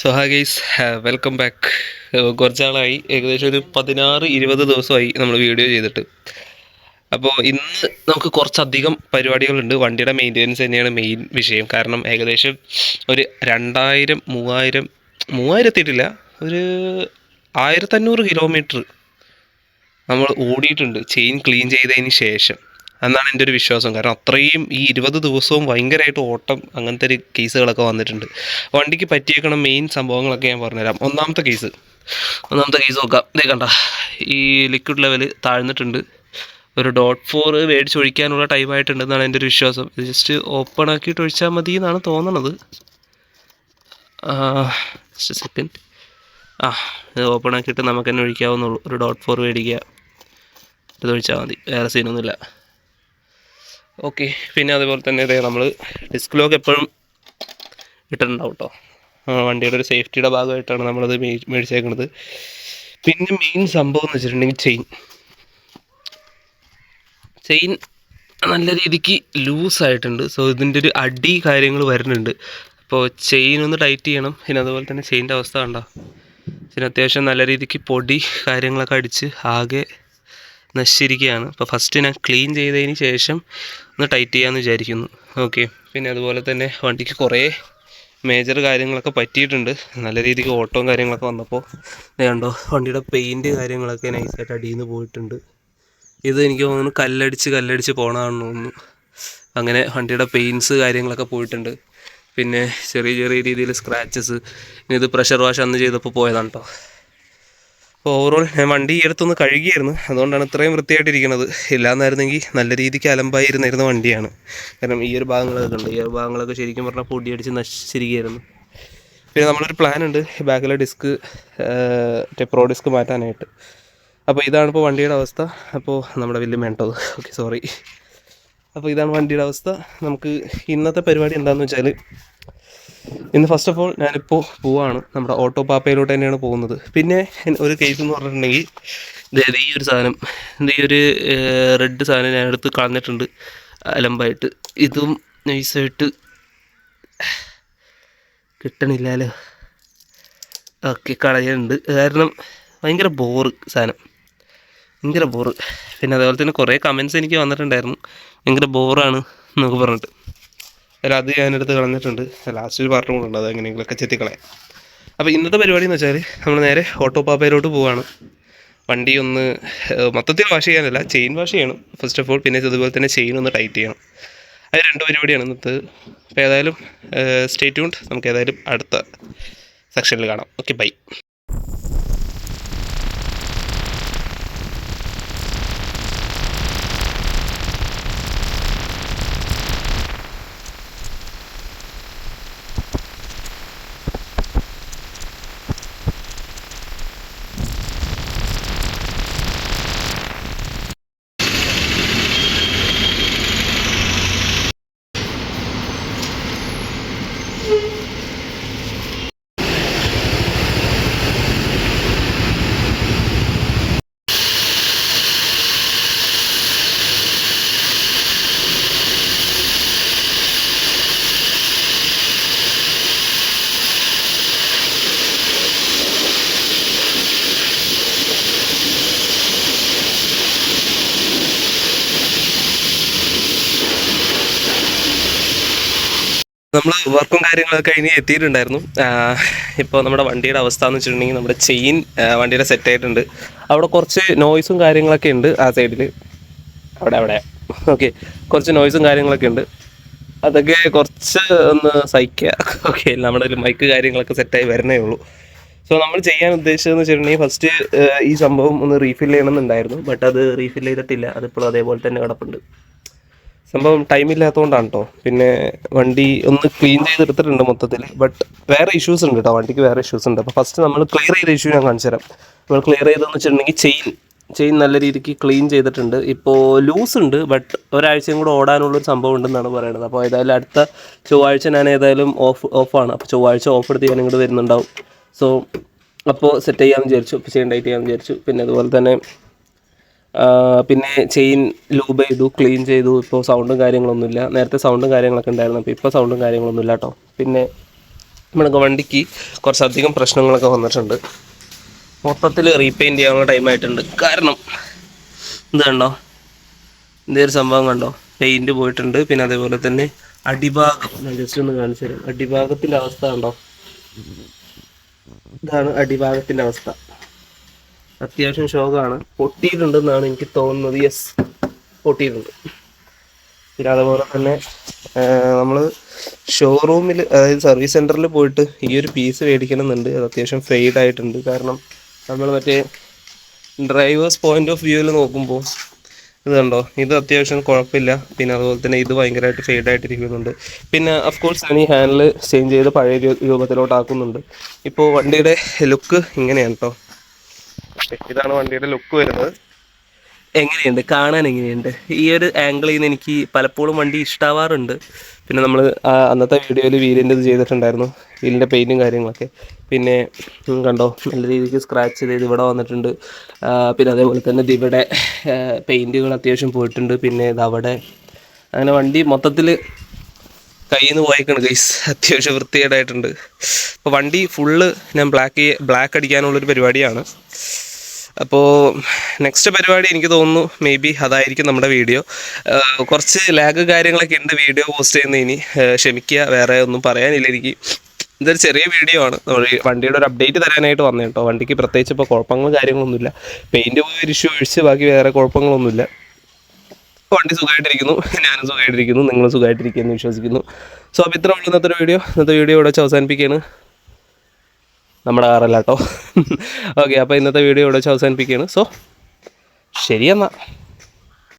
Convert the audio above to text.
So ഹാ guys welcome back കുറച്ച് നാളായി ഏകദേശം ഒരു പതിനാറ് ഇരുപത് ദിവസമായി നമ്മൾ വീഡിയോ ചെയ്തിട്ട്. അപ്പോൾ ഇന്ന് നമുക്ക് കുറച്ചധികം പരിപാടികളുണ്ട്. വണ്ടിയുടെ മെയിന്റെനൻസ് തന്നെയാണ് മെയിൻ വിഷയം. കാരണം ഏകദേശം ഒരു രണ്ടായിരം മൂവായിരം മൂവായിരത്തിയിട്ടില്ല ഒരു ആയിരത്തഞ്ഞൂറ് കിലോമീറ്റർ നമ്മൾ ഓടിയിട്ടുണ്ട്. ചെയിൻ ക്ലീൻ ചെയ്തതിന് ശേഷം. എന്നാണ് എന്റെ ഒരു വിശ്വാസം. കാരണം അത്രയും ഈ ഇരുപത് ദിവസവും ഭയങ്കരമായിട്ട് ഓട്ടം അങ്ങനത്തെ ഒരു കേസുകളൊക്കെ വന്നിട്ടുണ്ട്. വണ്ടിക്ക് പറ്റിയേക്കണ മെയിൻ സംഭവങ്ങളൊക്കെ ഞാൻ പറഞ്ഞുതരാം. ഒന്നാമത്തെ കേസ്. ഒന്നാമത്തെ കേസ് നോക്കാം. ഇതേ കണ്ട ഈ ലിക്വിഡ് ലെവൽ താഴ്ന്നിട്ടുണ്ട്. ഒരു ഡോട്ട് ഫോർ മേടിച്ചൊഴിക്കാനുള്ള ടൈമായിട്ടുണ്ടെന്നാണ് എന്റെ ഒരു വിശ്വാസം. ജസ്റ്റ് ഓപ്പൺ ആക്കിയിട്ട് ഒഴിച്ചാൽ മതി എന്നാണ് തോന്നണത്. ജസ്റ്റ് സെക്കൻഡ് ആ ഇത് ഓപ്പൺ ആക്കിയിട്ട് നമുക്ക് തന്നെ ഒഴിക്കാവുന്നുള്ളൂ ഒരു ഡോട്ട് ഫോർ മേടിക്കുക. ഇത് ഒഴിച്ചാൽ മതി. വേറെ സീനൊന്നുമില്ല ഓക്കെ. പിന്നെ അതുപോലെ തന്നെ ഇതേ നമ്മൾ ഡിസ്ക് ലോക്ക് എപ്പോഴും ഇട്ടിട്ടുണ്ടാവും കേട്ടോ വണ്ടിയുടെ ഒരു സേഫ്റ്റിയുടെ ഭാഗമായിട്ടാണ് നമ്മളത് മേടിച്ചേക്കുന്നത് പിന്നെ മെയിൻ സംഭവം എന്ന് വെച്ചിട്ടുണ്ടെങ്കിൽ ചെയിൻ ചെയിൻ നല്ല രീതിക്ക് ലൂസായിട്ടുണ്ട് സോ ഇതിന്റെ ഒരു അടി കാര്യങ്ങൾ വരുന്നുണ്ട്. അപ്പോൾ ചെയിൻ ഒന്ന് ടൈറ്റ് ചെയ്യണം. പിന്നെ അതുപോലെ തന്നെ ചെയിന്റെ അവസ്ഥ കണ്ടോ? പിന്നെ അത്യാവശ്യം നല്ല രീതിക്ക് പൊടി കാര്യങ്ങളൊക്കെ അടിച്ച് ആകെ നശിച്ചിരിക്കുകയാണ്. അപ്പോൾ ഫസ്റ്റ് ഞാൻ ക്ലീൻ ചെയ്തതിന് ശേഷം ഒന്ന് ടൈറ്റ് ചെയ്യാമെന്ന് വിചാരിക്കുന്നു. ഓക്കെ പിന്നെ അതുപോലെ തന്നെ വണ്ടിക്ക് കുറേ മേജർ കാര്യങ്ങളൊക്കെ പറ്റിയിട്ടുണ്ട്. നല്ല രീതിക്ക് ഓട്ടവും കാര്യങ്ങളൊക്കെ വന്നപ്പോൾ കണ്ടോ വണ്ടിയുടെ പെയിന്റ് കാര്യങ്ങളൊക്കെ നൈസായിട്ട് അടിയിൽ നിന്ന് പോയിട്ടുണ്ട്. ഇത് എനിക്ക് തോന്നുന്നു കല്ലടിച്ച് കല്ലടിച്ച് പോകണമെന്ന് തോന്നുന്നു. അങ്ങനെ വണ്ടിയുടെ പെയിൻസ് കാര്യങ്ങളൊക്കെ പോയിട്ടുണ്ട്. പിന്നെ ചെറിയ ചെറിയ രീതിയിൽ സ്ക്രാച്ചസ് ഇത് പ്രഷർ വാഷ് അന്ന് ചെയ്തപ്പോൾ പോയതാണ് കേട്ടോ അപ്പോൾ ഓവറോൾ ഞാൻ വണ്ടി ഈ അടുത്തൊന്ന് കഴുകിയായിരുന്നു. അതുകൊണ്ടാണ് ഇത്രയും വൃത്തിയായിട്ടിരിക്കുന്നത്. ഇല്ലാന്നായിരുന്നെങ്കിൽ നല്ല രീതിക്ക് അലമ്പായിരുന്നിരുന്ന വണ്ടിയാണ്. കാരണം ഈ ഒരു ഭാഗങ്ങളൊക്കെ ഉണ്ട് ഈ ഒരു ഭാഗങ്ങളൊക്കെ ശരിക്കും പറഞ്ഞാൽ പൊടിയടിച്ച് നശിച്ചിരിക്കുകയായിരുന്നു. പിന്നെ നമ്മളൊരു പ്ലാൻ ഉണ്ട് ബാക്കിലെ ഡിസ്ക് ടെപ്രോ ഡിസ്ക് മാറ്റാനായിട്ട്. അപ്പോൾ ഇതാണ് ഇപ്പോൾ വണ്ടിയുടെ അവസ്ഥ. അപ്പോൾ നമ്മുടെ വലിയ മേണ്ടത് ഓക്കെ സോറി അപ്പോൾ ഇതാണ് വണ്ടിയുടെ അവസ്ഥ. നമുക്ക് ഇന്നത്തെ പരിപാടി എന്താണെന്ന് വെച്ചാൽ ഇന്ന് ഫസ്റ്റ് ഓഫ് ഓൾ ഞാനിപ്പോൾ പോവാണ്. നമ്മുടെ ഓട്ടോ പാപ്പയിലോട്ട് തന്നെയാണ് പോകുന്നത്. പിന്നെ ഒരു കേസ് എന്ന് പറഞ്ഞിട്ടുണ്ടെങ്കിൽ ഈ ഒരു സാധനം. ഈ ഒരു റെഡ് സാധനം ഞാൻ എടുത്ത് കളഞ്ഞിട്ടുണ്ട്. അലമ്പായിട്ട്. ഇതും നൈസായിട്ട് കിട്ടണില്ലല്ലോ. ഓക്കെ കളയുന്നുണ്ട്. കാരണം ഭയങ്കര ബോറ് സാധനം. ഭയങ്കര ബോറ് പിന്നെ അതേപോലെ തന്നെ കുറേ കമൻസ് എനിക്ക് വന്നിട്ടുണ്ടായിരുന്നു. ഭയങ്കര ബോറാണ് എന്നൊക്കെ പറഞ്ഞിട്ട്. അല്ല അത് ഞാനെടുത്ത് കളഞ്ഞിട്ടുണ്ട്. ലാസ്റ്റ് ഒരു പാർട്ടും കൂടെ ഉണ്ട് അത് എങ്ങനെയെങ്കിലുമൊക്കെ ചെത്തിക്കളയാം. അപ്പോൾ ഇന്നത്തെ പരിപാടി എന്ന് വെച്ചാൽ നമ്മൾ നേരെ ഓട്ടോ പാപ്പയിലോട്ട് പോവാണ്. വണ്ടി ഒന്ന് മൊത്തത്തിൽ വാഷ് ചെയ്യാനല്ല ചെയിൻ വാഷ് ചെയ്യണം ഫസ്റ്റ് ഓഫ് ഓൾ പിന്നെ അതുപോലെ തന്നെ ചെയിൻ ഒന്ന് ടൈറ്റ് ചെയ്യണം. അത് രണ്ട് പരിപാടിയാണ്. ഇന്നത്തെ അപ്പോൾ ഏതായാലും സ്റ്റേ ട്യൂൺഡ് നമുക്ക് ഏതായാലും അടുത്ത സെക്ഷനിൽ കാണാം. Okay bye നമ്മൾ വർക്കും കാര്യങ്ങളൊക്കെ കഴിഞ്ഞ് എത്തിയിട്ടുണ്ടായിരുന്നു. ഇപ്പോൾ നമ്മുടെ വണ്ടിയുടെ അവസ്ഥ എന്ന് വെച്ചിട്ടുണ്ടെങ്കിൽ നമ്മുടെ ചെയിൻ വണ്ടിയുടെ സെറ്റ് ആയിട്ടുണ്ട്. അവിടെ കുറച്ച് നോയ്സും കാര്യങ്ങളൊക്കെ ഉണ്ട്. ആ സൈഡിൽ അവിടെ അവിടെ. ഓക്കെ കുറച്ച് നോയ്സും കാര്യങ്ങളൊക്കെ ഉണ്ട്. അതൊക്കെ കുറച്ച് ഒന്ന് സഹിക്കുക. ഓക്കെ നമ്മുടെ ഒരു മൈക്ക് കാര്യങ്ങളൊക്കെ സെറ്റായി വരണേ ഉള്ളൂ. സോ നമ്മൾ ചെയ്യാൻ ഉദ്ദേശിച്ചതെന്ന് വെച്ചിട്ടുണ്ടെങ്കിൽ ഫസ്റ്റ് ഈ സംഭവം ഒന്ന് റീഫിൽ ചെയ്യണമെന്നുണ്ടായിരുന്നു. ബട്ട് അത് റീഫിൽ ചെയ്തിട്ടില്ല. അതിപ്പോൾ അതേപോലെ തന്നെ കിടപ്പുണ്ട്. സംഭവം ടൈമില്ലാത്തതുകൊണ്ടാണ് കേട്ടോ പിന്നെ വണ്ടി ഒന്ന് ക്ലീൻ ചെയ്തെടുത്തിട്ടുണ്ട് മൊത്തത്തിൽ ബട്ട് വേറെ ഇഷ്യൂസ് ഉണ്ട് കേട്ടോ വണ്ടിക്ക് വേറെ ഇഷ്യൂസ് ഉണ്ട്. അപ്പോൾ ഫസ്റ്റ് നമ്മൾ ക്ലിയർ ചെയ്ത ഇഷ്യൂ ഞാൻ കാണിച്ചു തരാം. നമ്മൾ ക്ലിയർ ചെയ്തതെന്ന് വെച്ചിട്ടുണ്ടെങ്കിൽ ചെയിൻ ചെയിൻ നല്ല രീതിക്ക് ക്ലീൻ ചെയ്തിട്ടുണ്ട്. ഇപ്പോൾ ലൂസ് ഉണ്ട് ബട്ട് ഒരാഴ്ചയും കൂടെ ഓടാനുള്ളൊരു സംഭവം ഉണ്ടെന്നാണ് പറയുന്നത് അപ്പോൾ ഏതായാലും അടുത്ത ചൊവ്വാഴ്ച ഞാൻ ഏതായാലും ഓഫ് ഓഫാണ് അപ്പോൾ ചൊവ്വാഴ്ച ഓഫ് എടുത്ത് ഞാൻ ഇങ്ങോട്ട് വരുന്നുണ്ടാവും. സോ അപ്പോൾ സെറ്റ് ചെയ്യാമെന്ന് വിചാരിച്ചു. അപ്പോൾ ചെയിൻ ടൈറ്റ് ചെയ്യാമെന്ന് വിചാരിച്ചു. പിന്നെ അതുപോലെ തന്നെ പിന്നെ ചെയിൻ ലൂബ് ചെയ്തു ക്ലീൻ ചെയ്തു ഇപ്പോൾ സൗണ്ടും കാര്യങ്ങളൊന്നുമില്ല. നേരത്തെ സൗണ്ടും കാര്യങ്ങളൊക്കെ ഉണ്ടായിരുന്നു അപ്പോൾ ഇപ്പോൾ സൗണ്ടും കാര്യങ്ങളൊന്നുമില്ല കേട്ടോ പിന്നെ നമ്മുടെ വണ്ടിക്ക് കുറച്ചധികം പ്രശ്നങ്ങളൊക്കെ വന്നിട്ടുണ്ട്. മൊത്തത്തിൽ റീപെയിന്റ് ചെയ്യാനുള്ള ടൈം ആയിട്ടുണ്ട്. കാരണം ഇത് കണ്ടോ? എന്തൊരു സംഭവം കണ്ടോ? പെയിന്റ് പോയിട്ടുണ്ട്. പിന്നെ അതേപോലെ തന്നെ അടിഭാഗം. ഞാൻ ജസ്റ്റ് ഒന്ന് കാണിച്ചു തരാം അടിഭാഗത്തിന്റെ അവസ്ഥ കണ്ടോ? ഇതാണ് അടിഭാഗത്തിന്റെ അവസ്ഥ. അത്യാവശ്യം ശോകമാണ് പൊട്ടിയിട്ടുണ്ടെന്നാണ് എനിക്ക് തോന്നുന്നത്. യെസ് പൊട്ടിയിട്ടുണ്ട്. പിന്നെ അതുപോലെ തന്നെ നമ്മൾ ഷോറൂമിൽ അതായത് സർവീസ് സെന്ററിൽ പോയിട്ട് ഈ ഒരു പീസ് മേടിക്കണമെന്നുണ്ട്. അത് അത്യാവശ്യം ഫെയ്ഡ് ആയിട്ടുണ്ട്. കാരണം നമ്മൾ മറ്റേ ഡ്രൈവേഴ്സ് പോയിന്റ് ഓഫ് വ്യൂവിൽ നോക്കുമ്പോൾ ഇത് കണ്ടോ? ഇത് അത്യാവശ്യം കുഴപ്പമില്ല. പിന്നെ അതുപോലെ തന്നെ ഇത് ഭയങ്കരമായിട്ട് ഫെയ്ഡ് ആയിട്ടിരിക്കുന്നുണ്ട്. പിന്നെ അഫ്കോഴ്സ് ഞാൻ ഈ ഹാൻഡിൽ ചേഞ്ച് ചെയ്ത് പഴയ രൂപത്തിലോട്ടാക്കുന്നുണ്ട്. ഇപ്പോൾ വണ്ടിയുടെ ലുക്ക് ഇങ്ങനെയാണ് കേട്ടോ ഇതാണ് വണ്ടിയുടെ ലുക്ക് വരുന്നത്. എങ്ങനെയുണ്ട്? കാണാൻ എങ്ങനെയുണ്ട്? ഈ ഒരു ആംഗിളിൽ നിന്ന് എനിക്ക് പലപ്പോഴും വണ്ടി ഇഷ്ടാവാറുണ്ട്. പിന്നെ നമ്മൾ അന്നത്തെ വീഡിയോയിൽ വീലിന്റെ ഇത് ചെയ്തിട്ടുണ്ടായിരുന്നു. വീലിന്റെ പെയിന്റും കാര്യങ്ങളൊക്കെ. പിന്നെ കണ്ടോ? നല്ല രീതിക്ക് സ്ക്രാച്ച് ചെയ്ത് ഇവിടെ വന്നിട്ടുണ്ട്. പിന്നെ അതേപോലെ തന്നെ ഇവിടെ പെയിന്റുകൾ അത്യാവശ്യം പോയിട്ടുണ്ട്. പിന്നെ ഇത് അവിടെ അങ്ങനെ വണ്ടി മൊത്തത്തിൽ കയ്യിൽ നിന്ന് പോയേക്കാണ് ഗൈസ് അത്യാവശ്യം വൃത്തികേടായിട്ടുണ്ട്. അപ്പോൾ വണ്ടി ഫുള്ള് ഞാൻ ബ്ലാക്ക് ബ്ലാക്ക് അടിക്കാനുള്ളൊരു പരിപാടിയാണ്. അപ്പോൾ നെക്സ്റ്റ് പരിപാടി എനിക്ക് തോന്നുന്നു മേ ബി അതായിരിക്കും നമ്മുടെ വീഡിയോ കുറച്ച് ലാഗ് കാര്യങ്ങളൊക്കെ ഉണ്ട് വീഡിയോ പോസ്റ്റ് ചെയ്യുന്ന ഇനി. ക്ഷമിക്കുക വേറെ ഒന്നും പറയാനില്ല എനിക്ക്. ഇതൊരു ചെറിയ വീഡിയോ ആണ്. വണ്ടിയുടെ ഒരു അപ്ഡേറ്റ് തരാനായിട്ട് വന്നേ കേട്ടോ വണ്ടിക്ക് പ്രത്യേകിച്ച് ഇപ്പോൾ കുഴപ്പങ്ങളും കാര്യങ്ങളൊന്നുമില്ല. പെയിന്റ് പോയ ഒരു ഇഷ്യൂ ഒഴിച്ച് ബാക്കി വേറെ കുഴപ്പങ്ങളൊന്നുമില്ല. വണ്ടി സുഖമായിട്ടിരിക്കുന്നു. ഞാനും സുഖമായിട്ടിരിക്കുന്നു. നിങ്ങളും സുഖമായിട്ടിരിക്കുന്നു വിശ്വസിക്കുന്നു. സോ അപ്പോൾ ഇത്ര ഉള്ളൂ ഇന്നത്തെ വീഡിയോ ഇന്നത്തെ വീഡിയോ ഇവിടെ വെച്ച് അവസാനിപ്പിക്കുകയാണ്. നമ്മുടെ കാറല്ല കേട്ടോ ഓക്കെ അപ്പോൾ ഇന്നത്തെ വീഡിയോ ഇവിടെ വെച്ച് അവസാനിപ്പിക്കുകയാണ്. സോ ശരി എന്നാൽ